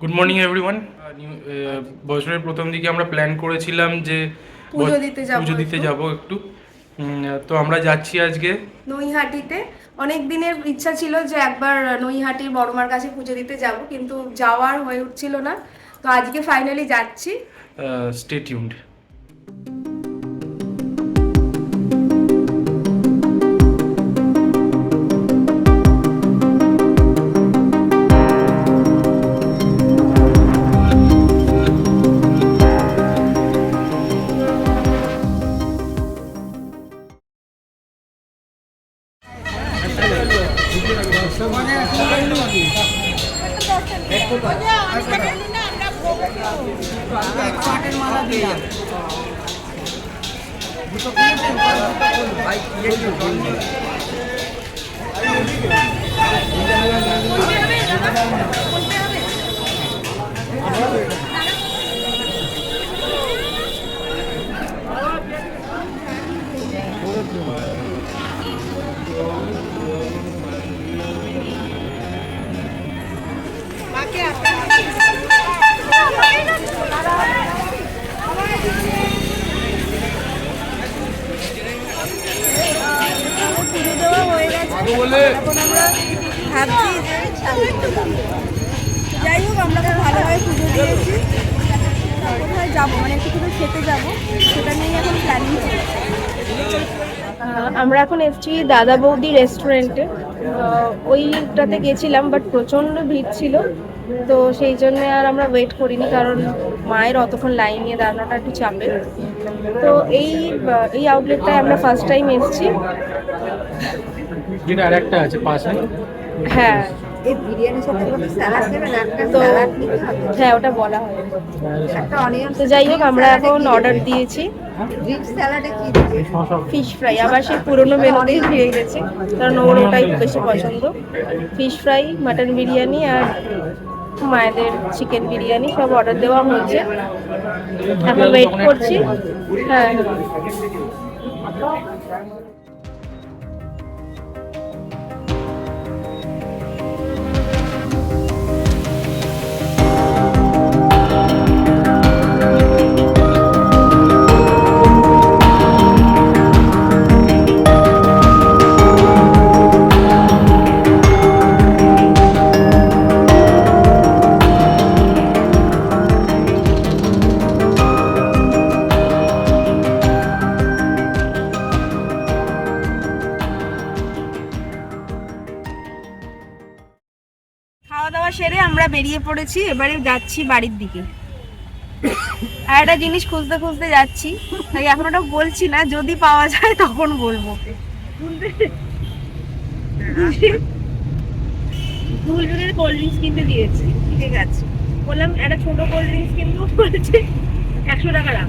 Good morning everyone বছরের প্রথম দিকে আমরা প্ল্যান করেছিলাম যে পুজো দিতে যাব পুজো দিতে একটু। যাব একটু। তো আমরা যাচ্ছি আজকে। নৈহাটিতে। অনেক দিনের ইচ্ছা ছিল যে একবার নৈহাটির বড়মার কাছে পুজো দিতে যাব কিন্তু যাওয়ার হয়ে উঠছিল না। তো আজকে ফাইনালি যাচ্ছি। স্টে টিউন্ড পুজো এখন আমরা ভাবছি যাই হোক আমরা খুব ভালোভাবে পুজো দিয়েছি। কোথায় যাব? মানে একটু কোথাও খেতে যাব। সেটা নিয়ে এখন প্ল্যানিং আমরা এখন এসেছি দাদা বৌদি রেস্টুরেন্টে ওইটাতে গেছিলাম বাট প্রচণ্ড ভিড় ছিল। তো সেই জন্য আর আমরা ওয়েট করিনি কারণ মায়ের অতক্ষণ লাইন নিয়ে দাঁড়ানোটা একটু চাপের তো এই এই আউটলেটটায় আমরা ফার্স্ট টাইম এসেছি। যেটা আর একটা আছে পাশে। হ্যাঁ। তো হ্যাঁ ওটা বলা হয়। তো যাই হোক আমরা এখন অর্ডার দিয়েছি। ফিশ ফ্রাই আবার সেই পুরোনো মেনুতেই ফিরে গেছে কারণ ওর ওটাই বেশি পছন্দ। ফিশ ফ্রাই মাটন বিরিয়ানি আর মায়েদের চিকেন বিরিয়ানি সব অর্ডার দেওয়া হয়েছে। এখন ওয়েট করছি। হ্যাঁ। খাওয়া দাওয়া সেরে আমরা বেরিয়ে পড়েছি, এবারে যাচ্ছি বাড়ির দিকে। আর একটা জিনিস খুঁজতে খুঁজতে যাচ্ছি, তাই এখন ওটা বলছি না, যদি পাওয়া যায় তখন বলব। কোল্ড ড্রিঙ্কস কিনতে দিয়েছি, ঠিক আছে। বললাম, একটা ছোট কোল্ড ড্রিঙ্কস একশো টাকা রাখ।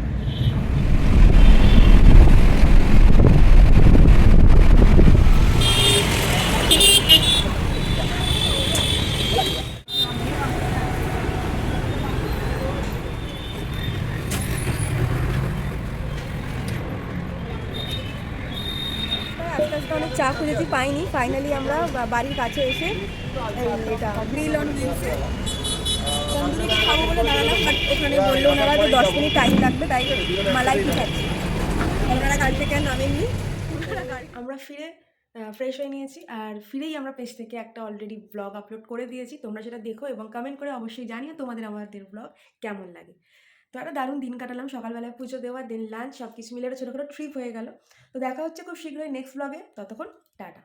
আস্তে অনেক চা খুঁজেছি, পাইনি। ফাইনালি আমরা বাড়ির কাছে এসে এটা গ্রিল অন হুইলসে খাব বলে দাঁড়ালাম বাট ওখানে বলল ওনারা যে দশ মিনিট টাইম লাগবে, তাই মালাই খাচ্ছি। ওনারা গাড়ি থেকে আর নামেননি। আমরা ফিরে ফ্রেশ হয়ে নিয়েছি, আর ফিরেই আমরা পেজ থেকে একটা অলরেডি ব্লগ আপলোড করে দিয়েছি। তোমরা সেটা দেখো এবং কমেন্ট করে অবশ্যই জানিও তোমাদের আমাদের ব্লগ কেমন লাগে। তো একটা দারুণ দিন কাটালাম। সকালবেলায় পুজো দেওয়া দিন লাঞ্চ সব কিছু মিলে একটা ছোটোখাটো ছোটো ট্রিপ হয়ে গেল। তো দেখা হচ্ছে খুব শীঘ্রই নেক্সট ব্লগে ততক্ষণ টাটা।